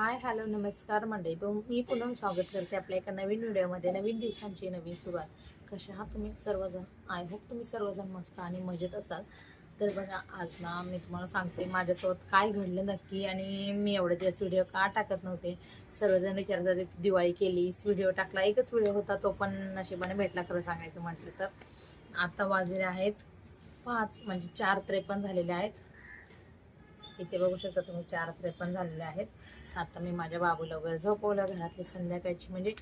Hi hello नमस्कार मंडळी. मी पुन्हा स्वागत करते आपल्या एका नवीन व्हिडिओमध्ये नवीन दिवसांची नवीन सुरुवात. कशा आहात तुम्ही? सर्वजण? आय होप तुम्ही सर्वजण मस्त आणि मजेत असाल. तर बघा आज ना मी तुम्हाला सांगते माझ्यासोबत काय घडलं नक्की आणि मी एवढे दिवस व्हिडिओ का टाकत नव्हते. सर्वजण विचारत होते दिवाळी केलीस? व्हिडिओ टाकला? एकच व्हिडिओ होता तो पण नशिबाने भेटला खरं सांगायचं म्हटलं तर. आता वाजले आहेत पाच म्हणजे चार त्रेपन्न झालेले आहेत. इथे बघू शकता तुम्ही चार त्रेपन्न झालेले आहेत. आता मी माझ्या बाबूला वगैरे झोपवलं घरातली संध्याकाळची म्हणजे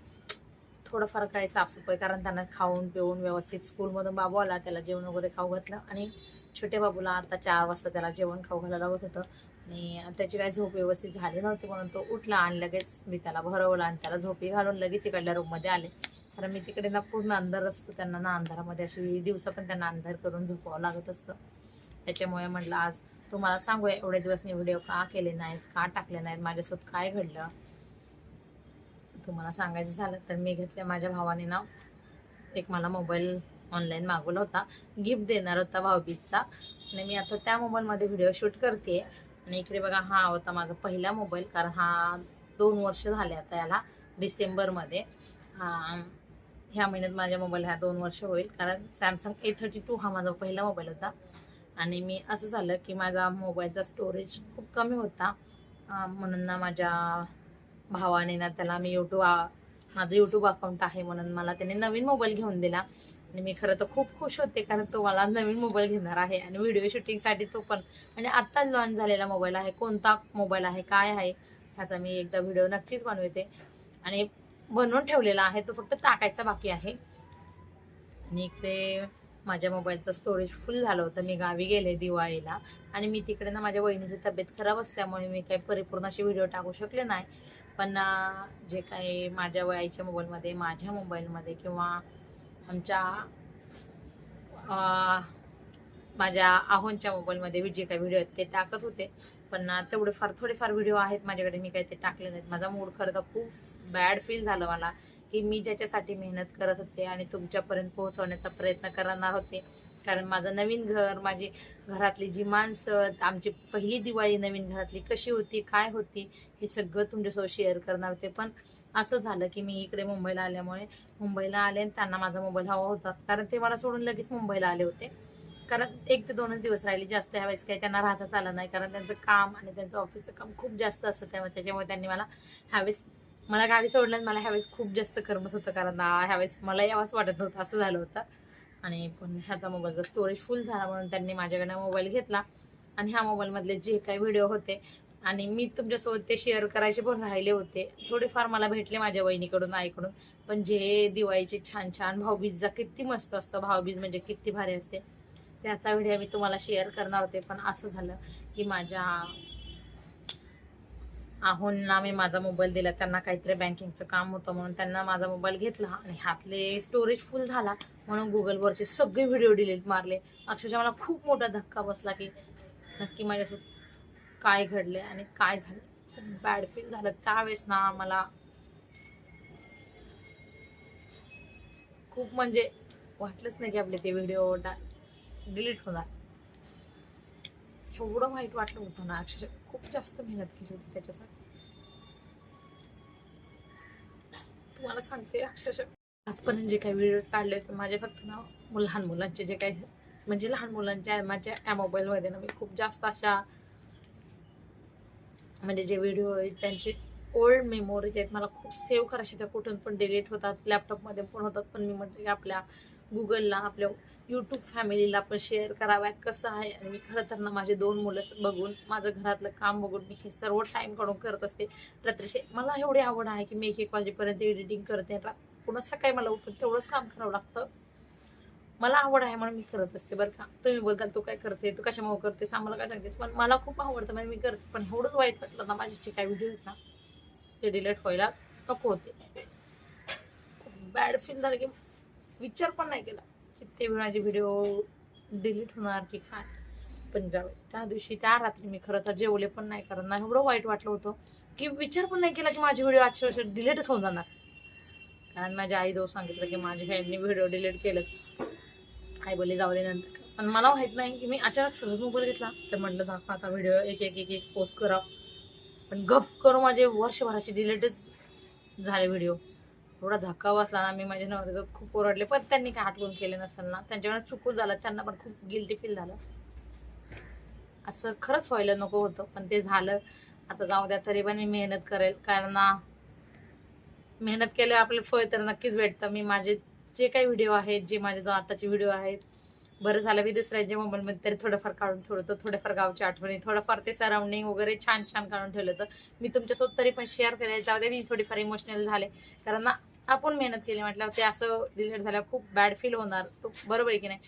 थोडंफार काय साफसफाई कारण त्यांना खाऊन पिऊन व्यवस्थित स्कूलमधून बाबू आला त्याला जेवण वगैरे खाऊ घातलं आणि छोट्या बाबूला आता चार वाजता त्याला जेवण खाऊ घालायला होत होतं. आणि त्याची काय झोप व्यवस्थित झाली नव्हती म्हणून तो उठला आणि लगेच मी त्याला भरवलं आणि त्याला झोपी घालून लगेच इकडल्या रूममध्ये आले. कारण मी तिकडे ना पूर्ण अंधार असतो त्यांना ना अंधारामध्ये अशी दिवसा पण त्यांना अंधार करून झोपावं लागत असतं. त्याच्यामुळे म्हटलं आज तुम्हाला सांगू एवढे दिवस मी व्हिडिओ का केले नाहीत का टाकले नाहीत? माझ्यासोबत काय घडलं? तुम्हाला सांगायचं झालं तर मी घेतले माझ्या भावाने ना एक मला मोबाईल ऑनलाईन मागवला होता. गिफ्ट देणार होता भाऊबीजचा. आणि मी आता त्या मोबाईलमध्ये व्हिडिओ शूट करते. आणि इकडे बघा हा होता माझा पहिला मोबाईल कारण हा दोन वर्ष झाले आता याला डिसेंबरमध्ये हा ह्या महिन्यात माझ्या मोबाईल ह्या दोन वर्ष होईल कारण सॅमसंग ए थर्टी टू हा माझा पहिला मोबाईल होता. आणि मी असं झालं की माझा मोबाईलचा स्टोरेज खूप कमी होता. म्हणून ना माझ्या भावाने ना त्याला मी यूट्यूब माझं यूट्यूब अकाउंट आहे म्हणून मला त्याने नवीन मोबाईल घेऊन दिला. आणि मी खरं तर खूप खुश होते कारण तो मला नवीन मोबाईल घेणार आहे आणि व्हिडिओ शूटिंगसाठी तो पण आणि आत्ताच लॉन्च झालेला मोबाईल आहे. कोणता मोबाईल आहे काय आहे ह्याचा मी एकदा व्हिडिओ नक्कीच बनवते. आणि बनवून ठेवलेला आहे तो फक्त टाकायचा बाकी आहे. आणि इकडे माझ्या मोबाईलचं स्टोरेज फुल झालं होतं. मी गावी गेले दिवाळीला. आणि मी तिकडे ना माझ्या वहिनीची तब्येत खराब असल्यामुळे मी काही परिपूर्ण असे व्हिडिओ टाकू शकले नाही. पण जे काही माझ्या वयाच्या मोबाईलमध्ये माझ्या मोबाईलमध्ये किंवा आमच्या माझ्या आहोंच्या मोबाईलमध्ये जे काही व्हिडिओ आहेत ते टाकत होते. पण तेवढे फार थोडेफार व्हिडिओ आहेत माझ्याकडे. मी काही ते टाकले नाहीत. माझा मूड खरं तर खूप बॅड फील झालं मला. की मी ज्याच्यासाठी मेहनत करत होते आणि तुमच्यापर्यंत पोहोचवण्याचा प्रयत्न करणार होते. कारण माझं नवीन घर माझी घरातली जी माणसं आमची पहिली दिवाळी नवीन घरातली कशी होती काय होती हे सगळं तुमच्यासोबत शेअर करणार होते. पण असं झालं की मी इकडे मुंबईला आल्यामुळे मुंबईला आले आणि त्यांना माझा मोबाईल हवा होता. कारण ते मला सोडून लगेच मुंबईला आले होते. कारण एक ते दोनच दिवस राहिले जास्त ह्यावेळेस काही त्यांना राहताच आलं नाही. कारण त्यांचं काम आणि त्यांचं ऑफिसचं काम खूप जास्त असतं त्यामुळे त्याच्यामुळे त्यांनी मला ह्यावेळेस मला गावी सोडलं मला ह्यावेळेस खूप जास्त करमत होतं कारण ह्यावेळेस मला यावंच वाटत नव्हतं असं झालं होतं. आणि पण ह्याचा मोबाईलचा स्टोरेज फुल झाला म्हणून त्यांनी माझ्याकडनं मोबाईल घेतला. आणि ह्या मोबाईलमधले जे काही व्हिडिओ होते आणि मी तुमच्यासोबत ते शेअर करायचे पण राहिले होते. थोडेफार मला भेटले माझ्या वहिनीकडून आईकडून. पण जे दिवाळीचे छान छान भाऊबीजचा किती मस्त असतं भाऊबीज म्हणजे किती भारी असते. त्याचा व्हिडिओ मी तुम्हाला शेअर करणार होते पण असं झालं की माझ्या आहोंना मी माझा मोबाईल दिला त्यांना काहीतरी बँकिंगचं काम होतं म्हणून त्यांना माझा मोबाईल घेतला आणि हातले स्टोरेज फुल झाला. म्हणून गुगलवरचे सगळे व्हिडिओ डिलीट मारले. अक्षरशः मला खूप मोठा धक्का बसला की नक्की माझ्यासोबत काय घडले आणि काय झालं खूप बॅड फील झालं. त्यावेळेस ना मला खूप म्हणजे वाटलंच नाही की आपले ते व्हिडिओ डिलीट होणार. एवढं वाईट वाटलं होतं ना. अक्षरशः खूप जास्त मेहनत केली होती त्याच्यासाठी. तुम्हाला सांगते अक्षरशः. आजपर्यंत जे काही व्हिडिओ काढले होते माझे फक्त ना लहान मुलांचे जे काही म्हणजे लहान मुलांच्या माझ्या या मोबाईलमध्ये ना मी खूप जास्त अशा म्हणजे जे व्हिडिओ आहेत त्यांचे ओल्ड मेमोरीज आहेत मला खूप सेव्ह करायचे त्या कुठून पण डिलीट होतात लॅपटॉपमध्ये पण होतात पण मी म्हटलं की आपल्या गुगलला आपल्या यूट्यूब फॅमिलीला पण शेअर कराव्यात कसं आहे? आणि मी खरं तर ना माझे दोन मुलं बघून माझं घरातलं काम बघून मी हे सर्व टाईम काढून करत असते. रात्रीचे मला एवढी आवड आहे की मी एक एक वाजेपर्यंत एडिटिंग करते. पुन्हा सकाळी मला उठून तेवढंच काम करावं लागतं. मला आवड आहे म्हणून मी करत असते बरं का. तुम्ही बोलताल तू काय करते? तू कशामुळे करतेस? आम्हाला काय सांगतेस? पण मला खूप आवडतं म्हणजे मी करते. पण एवढंच वाईट वाटलं ना माझे जे काही व्हिडिओ आहेत ना ते डिलीट व्हायला नको होते. खूप बॅड फील झालं की विचार पण नाही केला. की ते माझे व्हिडिओ डिलीट होणार की काय? पण जाऊ त्या दिवशी त्या रात्री मी खरं तर जेवले पण नाही कारण नाही एवढं वाईट वाटलं होतं की विचार पण नाही केला की माझे व्हिडिओ आजच्या वर्षात डिलीटच होऊन जाणार. कारण माझ्या आई जाऊ सांगितलं की माझ्या आईने व्हिडिओ डिलीट केलं. आई बोलले जाऊ दे नंतर. पण मला माहीत नाही की मी अचानक सहज मोबाईल घेतला. तर म्हटलं दाखवा आता व्हिडिओ एक एक एक एक पोस्ट करा. पण गप करू माझे वर्षभराचे डिलीटच झाले व्हिडिओ एवढा धक्का बसला ना मी माझ्या नवऱ्याचं खूप ओरडले. पण त्यांनी काय आठवण केले नसेल ना त्यांच्याकडे चुकून झालं त्यांना पण खूप गिल्टी फील झालं. असं खरंच व्हायला नको होतं पण ते झालं. आता जाऊ द्या तरी पण मी मेहनत करेल. कारण ना मेहनत केल्यावर आपलं फळ तर नक्कीच भेटतं. मी माझे जे काही व्हिडिओ आहेत जे माझे जो आताचे व्हिडिओ आहेत बरं झालं मी दुसऱ्यांच्या मोबाईलमध्ये तरी थोडंफार काढून ठेवलं होतं थोडंफार गावच्या आठवणी थोडंफार ते सराउंडिंग वगैरे छान छान काढून ठेवलं तर मी तुमच्यासोबत तरी पण शेअर केलं त्यामध्ये मी थोडीफार इमोशनल झाले. कारण ना आपण मेहनत केली म्हटल्यावर ते असं डिलीट झाल्यावर खूप बॅड फील होणार. तो बरोबर आहे की नाही?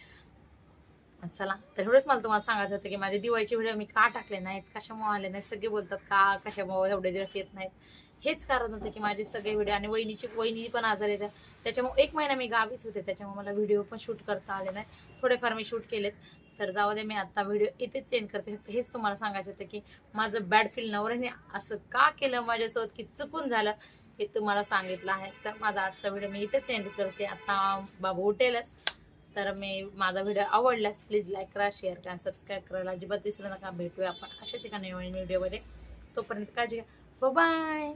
चला तर एवढंच मला तुम्हाला सांगायचं होतं की माझे दिवाळीचे व्हिडिओ मी का टाकले नाहीत कशामुळे आले नाहीत सगळे बोलतात का कशामुळे एवढे दिवस येत नाहीत? हेच कारण होतं की माझे सगळे व्हिडिओ आणि वहिनीची वहिनी पण आजार येतात त्याच्यामुळे एक महिना मी गावीच होते त्याच्यामुळे मला व्हिडिओ पण शूट करता आले नाही. थोडेफार मी शूट केलेत. तर जाऊ दे मी आता व्हिडिओ इथेच सेंड करते. हेच तुम्हाला सांगायचं होतं की माझं बॅड फील नवऱ्याने असं का केलं माझ्यासोबत की चुकून झालं हे तुम्हाला सांगितलं आहे. तर माझा आजचा व्हिडिओ मी इथेच सेंड करते. आता बाबू उठेलच. तर मी माझा व्हिडिओ आवडल्यास प्लीज लाईक करा शेअर करा सबस्क्राईब करायला अजिबात विसरू नका. भेटूया आपण अशाच एका नवीन व्हिडिओमध्ये तोपर्यंत काळजी घ्या. बाय